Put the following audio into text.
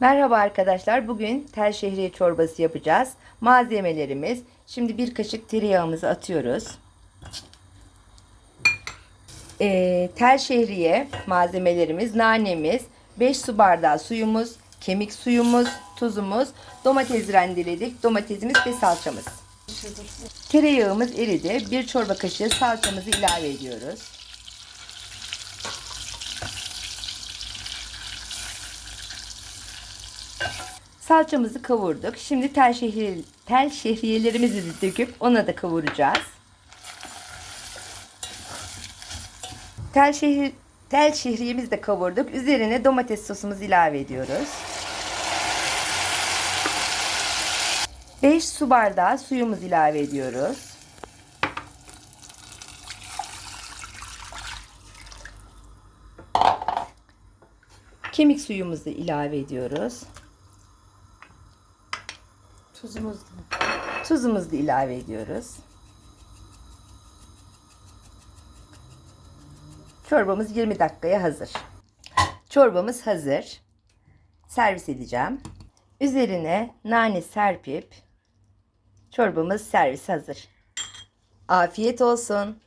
Merhaba arkadaşlar. Bugün tel şehriye çorbası yapacağız. Malzemelerimiz. Şimdi bir kaşık tereyağımızı atıyoruz. Ee, tel şehriye malzemelerimiz, nanemiz, 5 su bardağı suyumuz, kemik suyumuz, tuzumuz, domates rendeledik, domatesimiz ve salçamız. Tereyağımız eridi. Bir çorba kaşığı salçamızı ilave ediyoruz. Salçamızı kavurduk. Şimdi tel, şehir, tel şehriyelerimizi de döküp ona da kavuracağız. Tel, şehir, tel şehriyemizi de kavurduk. Üzerine domates sosumuzu ilave ediyoruz. 5 su bardağı suyumuzu ilave ediyoruz. Kemik suyumuzu ilave ediyoruz. Tuzumuz Tuzumuzu da ilave ediyoruz. Çorbamız 20 dakikaya hazır. Çorbamız hazır. Servis edeceğim. Üzerine nane serpip çorbamız servis hazır. Afiyet olsun.